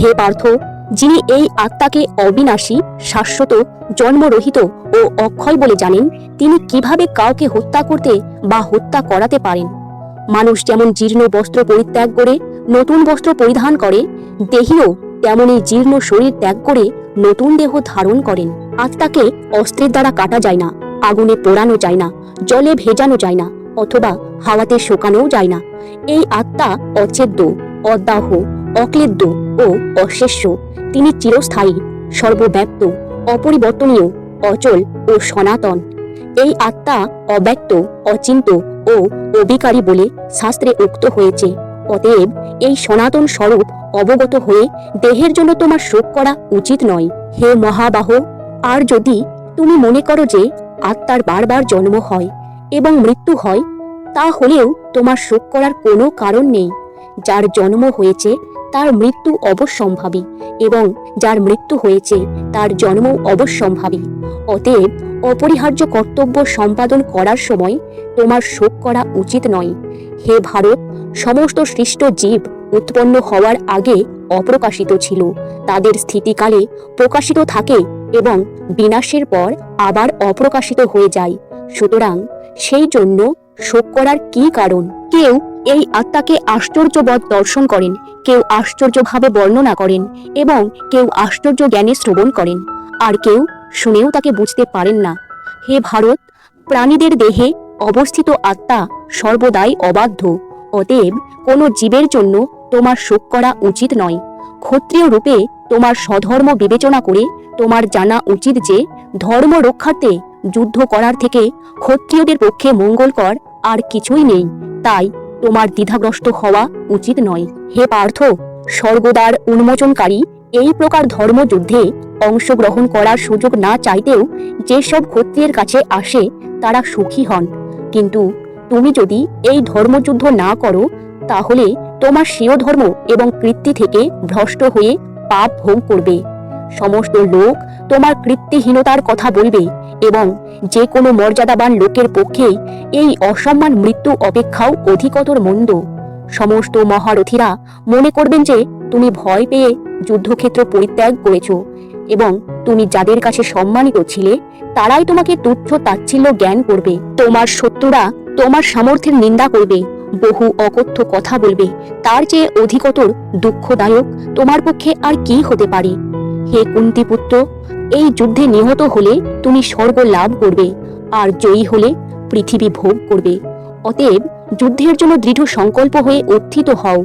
হে পার্থ, যিনি এই আত্মাকে অবিনাশী, শাশ্বত, জন্মরহিত ও অক্ষয় বলে জানেন, তিনি কীভাবে কাউকে হত্যা করতে বা হত্যা করাতে পারেন? মানুষ যেমন জীর্ণ বস্ত্র পরিত্যাগ করে, নতুন বস্ত্র পরিধান করে, দেহীও তেমনি জীর্ণ শরীর ত্যাগ করে নতুন দেহ ধারণ করেন। আত্মাকে অস্ত্রের দ্বারা কাটা যায় না, আগুনে পোড়ানো যায় না, জলে ভেজানো যায় না, অথবা হাওয়াতে শোকানোও যায় না। এই আত্মা অচেদ্য অদাহ অক্লেদ্য ও অশেষ্য তিনি চিরস্থায়ী, সর্বব্যাপ্ত, অপরিবর্তনীয়, অচল ও সনাতন। এই আত্মা অব্যক্ত, অচিন্ত ও অবিকারী বলে শাস্ত্রে উক্ত হয়েছে। অতএব এই সনাতন স্বরূপ অবগত হয়ে দেহের জন্য তোমার শোক করা উচিত নয়। হে মহাবাহ, আর যদি তুমি মনে করো যে আত্মার বারবার জন্ম হয় এবং মৃত্যু হয় তা হলেও তোমার শোক করার কোনো কারণ নেই। যার জন্ম হয়েছে তার মৃত্যু অবশ্যম্ভাবী এবং যার মৃত্যু হয়েছে তার জন্ম অবশ্যম্ভাবী। অতএব অপরিহার্য কর্তব্য সম্পাদন করার সময় তোমার শোক করা উচিত নয়। হে ভারত, সমস্ত সৃষ্ট জীব উৎপন্ন হওয়ার আগে অপ্রকাশিত ছিল। তাদের স্থিতিকালে প্রকাশিত থাকে এবং বিনাশের পর আবার অপ্রকাশিত হয়ে যায়। সুতরাং সেই জন্য শোক করার কি কারণ? কেউ এই আত্মাকে আশ্চর্যবৎ দর্শন করেন। কেউ আশ্চর্যভাবে বর্ণনা করেন এবং কেউ আশ্চর্য জ্ঞানে শ্রবণ করেন। আর কেউ শুনেও তাকে বুঝতে পারেন না। হে ভারত, প্রাণীদের দেহে অবস্থিত আত্মা সর্বদাই অবাধ্য। অতএব কোনো জীবের জন্য তোমার শোক করা উচিত নয়। ক্ষত্রিয় রূপে তোমার স্বধর্ম বিবেচনা করে তোমার জানা উচিত যে ধর্ম রক্ষার্থে যুদ্ধ করার থেকে ক্ষত্রিয়দের পক্ষে মঙ্গলকর আর কিছুই নেই। তাই তোমার দ্বিধাগ্রস্ত হওয়া উচিত নয়। হে পার্থ, স্বর্গদ্বার উন্মোচনকারী, এই প্রকার ধর্মযুদ্ধে অংশগ্রহণ করার সুযোগ না চাইতেও যেসব ক্ষত্রিয়ের কাছে আসে, তারা সুখী হন। কিন্তু তুমি যদি এই ধর্মযুদ্ধ না করো, তাহলে তোমার স্বীয় ধর্ম এবং কৃত্তি থেকে ভ্রষ্ট হয়ে পাপ ভোগ করবে। সমস্ত লোক তোমার কৃত্তিহীনতার কথা বলবে এবং যে কোনো মর্যাদাবান লোকের পক্ষে এই অসম্মান মৃত্যু অপেক্ষাও অধিকতর মন্দ। সমস্ত মহারথীরা মনে করবেন যে তুমি ভয় পেয়ে যুদ্ধক্ষেত্র পরিত্যাগ করেছ এবং তুমি যাদের কাছে সম্মানিত ছিলে, তারাই তোমাকে তুচ্ছ তাচ্ছিল্য জ্ঞান করবে। তোমার শত্রুরা তোমার সামর্থ্যের নিন্দা করবে, বহু অকথ্য কথা বলবে, তার চেয়ে অধিকতর দুঃখদায়ক তোমার পক্ষে আর কি হতে পারে? হে কুন্তিপুত্র এই যুদ্ধে নিহত হলে তুমি স্বর্গ লাভ করবে, আর জয়ী হলে পৃথিবী ভোগ করবে। অতএব যুদ্ধের জন্য দৃঢ় সংকল্প হয়ে উত্থিত হও।